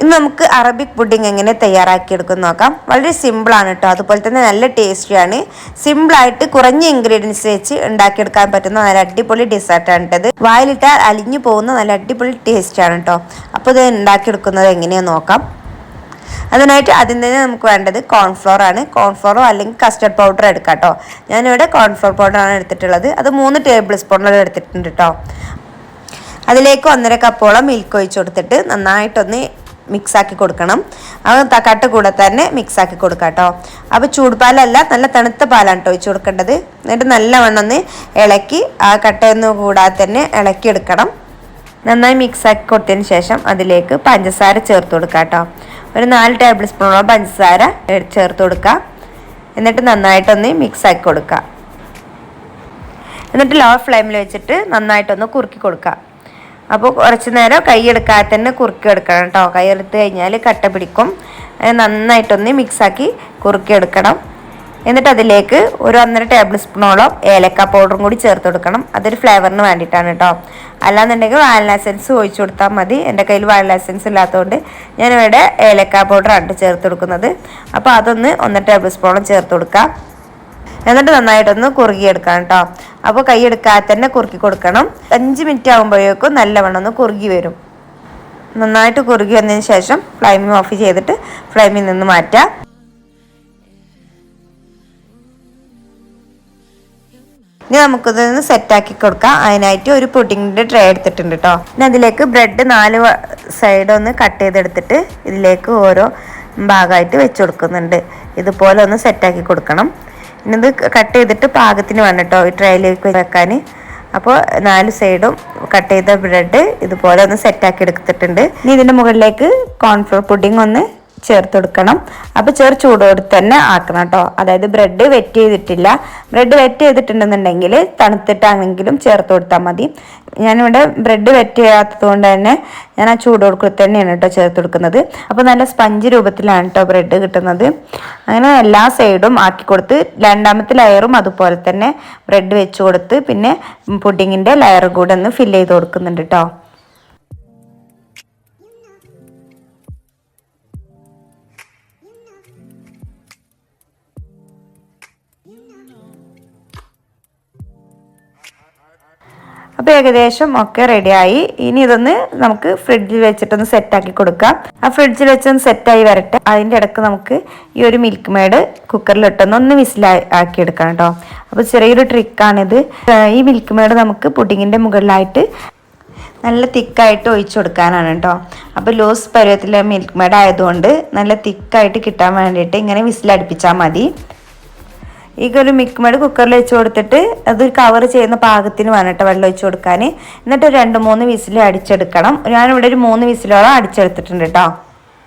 ഇന്ന് നമുക്ക് Arabic pudding എങ്ങനെ തയ്യാറാക്കിയെടുക്കും നോക്കാം. വളരെ സിമ്പിളാണ് കേട്ടോ അതുപോലെ തന്നെ നല്ല ടേസ്റ്റിയാണ് സിമ്പിളായിട്ട് കുറഞ്ഞ ഇൻഗ്രീഡിയൻസ് വെച്ച് ഉണ്ടാക്കിയെടുക്കാൻ പറ്റുന്ന നല്ല അടിപൊളി ഡിസേർട്ടാണ് കേട്ടത് വായിലിട്ടാൽ അലിഞ്ഞു പോകുന്ന നല്ല അടിപൊളി ടേസ്റ്റാണ് കേട്ടോ അപ്പോൾ ഇത് ഉണ്ടാക്കിയെടുക്കുന്നത് എങ്ങനെയാണെന്ന് നോക്കാം. അതിനായിട്ട് ആദ്യം തന്നെ നമുക്ക് വേണ്ടത് കോൺഫ്ലോർ ആണ്. കോൺഫ്ലോറോ അല്ലെങ്കിൽ കസ്റ്റർഡ് പൗഡർ എടുക്കാം കേട്ടോ ഞാനിവിടെ കോൺഫ്ലോർ പൗഡറാണ് എടുത്തിട്ടുള്ളത്. അത് മൂന്ന് ടേബിൾ സ്പൂണോളം എടുത്തിട്ടുണ്ട് കേട്ടോ അതിലേക്ക് ഒന്നര കപ്പോളം മിൽക്ക് ഒഴിച്ചു കൊടുത്തിട്ട് നന്നായിട്ടൊന്ന് മിക്സാക്കി കൊടുക്കണം. അത് കട്ട കൂടെ തന്നെ മിക്സാക്കി കൊടുക്കാം കേട്ടോ അപ്പോൾ ചൂടുപാലല്ല നല്ല തണുത്ത പാലാണ് കേട്ടോ ഒഴിച്ച് കൊടുക്കേണ്ടത്. എന്നിട്ട് നല്ലവണ്ണം ഒന്ന് ഇളക്കി ആ കട്ടയൊന്നും കൂടാതെ തന്നെ ഇളക്കി എടുക്കണം. നന്നായി മിക്സാക്കി കൊടുത്തതിന് ശേഷം അതിലേക്ക് പഞ്ചസാര ചേർത്ത് കൊടുക്കാം കേട്ടോ ഒരു നാല് ടേബിൾ സ്പൂണോളം പഞ്ചസാര ചേർത്ത് കൊടുക്കുക എന്നിട്ട് നന്നായിട്ടൊന്ന് മിക്സാക്കി കൊടുക്കുക എന്നിട്ട് ലോ ഫ്ലെയിമിൽ വെച്ചിട്ട് നന്നായിട്ടൊന്ന് കുറുക്കി കൊടുക്കുക അപ്പോൾ കുറച്ച് നേരം കൈയെടുക്കാതെ തന്നെ കുറുക്കി എടുക്കണം കേട്ടോ കൈയെടുത്ത് കഴിഞ്ഞാൽ കട്ട പിടിക്കും. നന്നായിട്ടൊന്ന് മിക്സാക്കി കുറുക്കി എടുക്കണം എന്നിട്ട് അതിലേക്ക് ഒരു ഒന്നര ടേബിൾ സ്പൂണോളം ഏലക്ക പൗഡറും കൂടി ചേർത്ത് കൊടുക്കണം. അതൊരു ഫ്ലേവറിന് വേണ്ടിയിട്ടാണ് കേട്ടോ അല്ലാന്നുണ്ടെങ്കിൽ വാനില എസൻസ് ഒഴിച്ചു കൊടുത്താൽ മതി. എന്റെ കയ്യിൽ വാനില എസൻസ് ഇല്ലാത്തതുകൊണ്ട് ഞാനിവിടെ ഏലക്ക പൗഡർ പൗഡറാണ് ചേർത്ത് കൊടുക്കുന്നത്. അപ്പോൾ അതൊന്ന് ഒന്നര ടേബിൾ സ്പൂണോളം ചേർത്ത് കൊടുക്കാം. എന്നിട്ട് നന്നായിട്ടൊന്ന് കുറുകിയെടുക്കണം കേട്ടോ. അപ്പോൾ കൈ എടുക്കാതെ തന്നെ കുറുക്കി കൊടുക്കണം. അഞ്ച് മിനിറ്റ് ആകുമ്പോഴേക്കും നല്ലവണ്ണം ഒന്ന് കുറുകി വരും. നന്നായിട്ട് കുറുകി വന്നതിന് ശേഷം ഫ്ലൈമിങ് ഓഫ് ചെയ്തിട്ട് ഫ്ലൈമിൽ നിന്ന് മാറ്റാം. ഇനി നമുക്കിതൊന്ന് സെറ്റാക്കി കൊടുക്കാം. അതിനായിട്ട് ഒരു പുഡിങ്ങിന്റെ ട്രേ എടുത്തിട്ടുണ്ട് കേട്ടോ. ഇനി അതിലേക്ക് ബ്രെഡ് നാല് സൈഡ് ഒന്ന് കട്ട് ചെയ്തെടുത്തിട്ട് ഇതിലേക്ക് ഓരോ ഭാഗമായിട്ട് വെച്ച് കൊടുക്കുന്നുണ്ട്. ഇതുപോലെ ഒന്ന് സെറ്റാക്കി കൊടുക്കണം. ഇത് കട്ട് ചെയ്തിട്ട് പാകത്തിന് വേണം കേട്ടോ ഈ ട്രേയിലേക്ക് വെക്കാൻ. അപ്പോൾ നാല് സൈഡും കട്ട് ചെയ്ത ബ്രെഡ് ഇതുപോലെ ഒന്ന് സെറ്റാക്കി എടുത്തിട്ടുണ്ട്. ഇനി ഇതിന്റെ മുകളിലേക്ക് കോൺഫ്ലോർ പുഡിംഗ് ഒന്ന് ചേർത്ത് കൊടുക്കണം അപ്പോൾ ചെറു ചൂടോടെ തന്നെ ആക്കണം കേട്ടോ. അതായത് ബ്രെഡ് വെറ്റ് ചെയ്തിട്ടില്ല. ബ്രെഡ് വെറ്റ് ചെയ്തിട്ടുണ്ടെന്നുണ്ടെങ്കിൽ തണുത്തിട്ടാണെങ്കിലും ചേർത്ത് കൊടുത്താൽ മതി. ഞാനിവിടെ ബ്രെഡ് വെറ്റ് ചെയ്യാത്തത് കൊണ്ട് തന്നെ ഞാൻ ആ ചൂടോട് തന്നെയാണ് കേട്ടോ ചേർത്ത് കൊടുക്കുന്നത്. അപ്പോൾ നല്ല സ്പഞ്ച് രൂപത്തിലാണ് കേട്ടോ ബ്രെഡ് കിട്ടുന്നത്. അങ്ങനെ എല്ലാ സൈഡും ആക്കി കൊടുത്ത് രണ്ടാമത്തെ ലെയറും അതുപോലെ തന്നെ ബ്രെഡ് വെച്ച് കൊടുത്ത് പിന്നെ പുഡിങ്ങിന്റെ ലെയർ കൂടെ ഒന്ന് ഫില്ല് ചെയ്ത് കൊടുക്കുന്നുണ്ട് കേട്ടോ. അപ്പോൾ ഏകദേശം ഒക്കെ റെഡിയായി ഇനി ഇതൊന്ന് നമുക്ക് ഫ്രിഡ്ജിൽ വെച്ചിട്ടൊന്ന് സെറ്റാക്കി കൊടുക്കാം. ആ ഫ്രിഡ്ജിൽ വെച്ചൊന്ന് സെറ്റായി വരട്ടെ. അതിന്റെ ഇടയ്ക്ക് നമുക്ക് ഈ ഒരു മിൽക്ക് മേഡ് കുക്കറിലിട്ടൊന്ന് ഒന്ന് വിസിലാക്കി എടുക്കാം കേട്ടോ അപ്പോൾ ചെറിയൊരു ട്രിക്കാണിത് ഈ മിൽക്ക് മേഡ് നമുക്ക് പുഡിങ്ങിന്റെ മുകളിലായിട്ട് നല്ല തിക്കായിട്ട് ഒഴിച്ചു കൊടുക്കാനാണ് കേട്ടോ അപ്പോൾ ലൂസ് പരുവത്തിലെ മിൽക്ക് മേഡ് ആയതുകൊണ്ട് നല്ല തിക്കായിട്ട് കിട്ടാൻ വേണ്ടിയിട്ട് ഇങ്ങനെ വിസിലടുപ്പിച്ചാൽ മതി. ഒരു മിക്മഡ് കുക്കറിൽ വെച്ച് കൊടുത്തിട്ട് അത് കവർ ചെയ്യുന്ന പാകത്തിന് വേണം വെള്ളം ഒഴിച്ച് കൊടുക്കാൻ എന്നിട്ട് രണ്ട് മൂന്ന് വിസിൽ അടിച്ചെടുക്കണം. ഞാനിവിടെ ഒരു മൂന്ന് വിസിലോളം അടിച്ചെടുത്തിട്ടുണ്ട് കേട്ടോ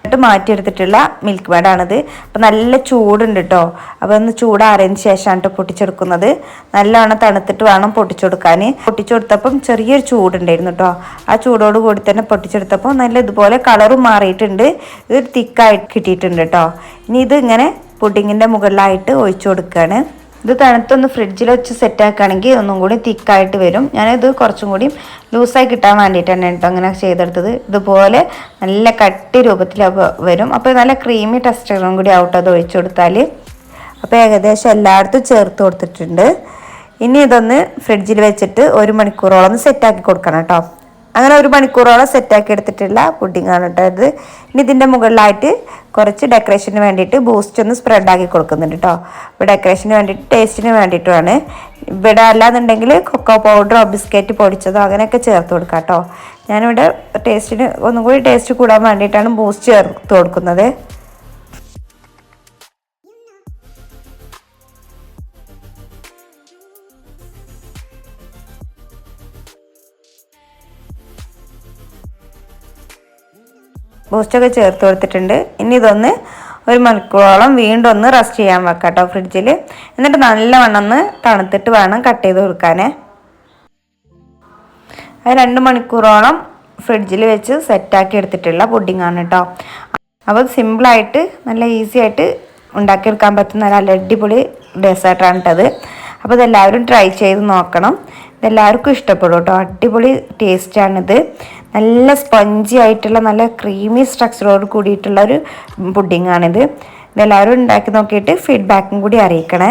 എന്നിട്ട് മാറ്റിയെടുത്തിട്ടുള്ള മിൽക്ക് മേഡാണിത് അപ്പം നല്ല ചൂടുണ്ട് കേട്ടോ അപ്പോൾ ഒന്ന് ചൂടാറിയതിന് ശേഷമാണ് കേട്ടോ പൊട്ടിച്ചെടുക്കുന്നത്. നല്ലവണ്ണം തണുത്തിട്ട് വേണം പൊട്ടിച്ചെടുക്കാൻ പൊട്ടിച്ചെടുത്തപ്പം ചെറിയൊരു ചൂടുണ്ടായിരുന്നു കേട്ടോ ആ ചൂടോട് കൂടി തന്നെ പൊട്ടിച്ചെടുത്തപ്പോൾ നല്ല ഇതുപോലെ കളറും മാറിയിട്ടുണ്ട്. ഇത് തിക്കായിട്ട് കിട്ടിയിട്ടുണ്ട് കേട്ടോ ഇനി ഇത് ഇങ്ങനെ പുഡിങ്ങിന്റെ മുകളിലായിട്ട് ഒഴിച്ചു കൊടുക്കുകയാണ് ഇത് തണുത്തൊന്ന് ഫ്രിഡ്ജിൽ വെച്ച് സെറ്റ് ആക്കുകയാണെങ്കിൽ ഒന്നും കൂടി തിക്കായിട്ട് വരും. ഞാനിത് കുറച്ചും കൂടി ലൂസായി കിട്ടാൻ വേണ്ടിയിട്ടാണ് കേട്ടോ അങ്ങനെ ചെയ്തെടുത്തത്. ഇതുപോലെ നല്ല കട്ടി രൂപത്തിൽ വരും. അപ്പോൾ നല്ല ക്രീമി ടെക്സ്ചറും കൂടി ആവട്ടെ അത് ഒഴിച്ചു കൊടുത്താൽ അപ്പോൾ ഏകദേശം എല്ലായിടത്തും ചേർത്ത് കൊടുത്തിട്ടുണ്ട്. ഇനി ഇതൊന്ന് ഫ്രിഡ്ജിൽ വെച്ചിട്ട് ഒരു മണിക്കൂറോളം സെറ്റാക്കി കൊടുക്കണം കേട്ടോ അങ്ങനെ ഒരു മണിക്കൂറോളം സെറ്റാക്കി എടുത്തിട്ടുള്ള പുഡിങ്ങാണ് കേട്ടോ ഇത്. ഇനി ഇതിന്റെ മുകളിലായിട്ട് കുറച്ച് ഡെക്കറേഷന് വേണ്ടിയിട്ട് ബൂസ്റ്റ് ഒന്ന് സ്പ്രെഡ് ആക്കി കൊടുക്കുന്നുണ്ട് കേട്ടോ അപ്പോൾ ഡെക്കറേഷന് വേണ്ടിയിട്ട് ടേസ്റ്റിന് വേണ്ടിയിട്ടുമാണ് ഇവിടെ അല്ലാന്നുണ്ടെങ്കിൽ കൊക്കോ പൗഡറോ ബിസ്ക്കറ്റ് പൊടിച്ചതോ അങ്ങനെയൊക്കെ ചേർത്ത് കൊടുക്കാം കേട്ടോ ഞാനിവിടെ ടേസ്റ്റിന് ഒന്നും കൂടി ടേസ്റ്റ് കൂടാൻ വേണ്ടിയിട്ടാണ് ബൂസ്റ്റ് ചേർത്ത് കൊടുക്കുന്നത്. ബൂസ്റ്റൊക്കെ ചേർത്ത് കൊടുത്തിട്ടുണ്ട്. ഇനി ഇതൊന്ന് ഒരു മണിക്കൂറോളം വീണ്ടും ഒന്ന് റെസ്റ്റ് ചെയ്യാൻ വെക്കാം കേട്ടോ ഫ്രിഡ്ജിൽ. എന്നിട്ട് നല്ലവണ്ണം ഒന്ന് തണുത്തിട്ട് വേണം കട്ട് ചെയ്ത് കൊടുക്കാൻ അത് രണ്ട് മണിക്കൂറോളം ഫ്രിഡ്ജിൽ വെച്ച് സെറ്റാക്കി എടുത്തിട്ടുള്ള പുഡിങ്ങാണ് കേട്ടോ. അപ്പോൾ സിമ്പിളായിട്ട് നല്ല ഈസി ആയിട്ട് ഉണ്ടാക്കിയെടുക്കാൻ പറ്റുന്ന നല്ല അടിപൊളി ഡെസേർട്ടാണ് കേട്ടത്. അപ്പോൾ ഇതെല്ലാവരും ട്രൈ ചെയ്ത് നോക്കണം. ഇതെല്ലാവർക്കും ഇഷ്ടപ്പെടും കേട്ടോ. അടിപൊളി ടേസ്റ്റാണിത്. നല്ല സ്പഞ്ചി ആയിട്ടുള്ള നല്ല ക്രീമി സ്ട്രക്ചറോട് കൂടിയിട്ടുള്ള ഒരു പുഡിങ്ങാണിത് ഇതെല്ലാവരും ഉണ്ടാക്കി നോക്കിയിട്ട് ഫീഡ്ബാക്കും കൂടി അറിയിക്കണേ.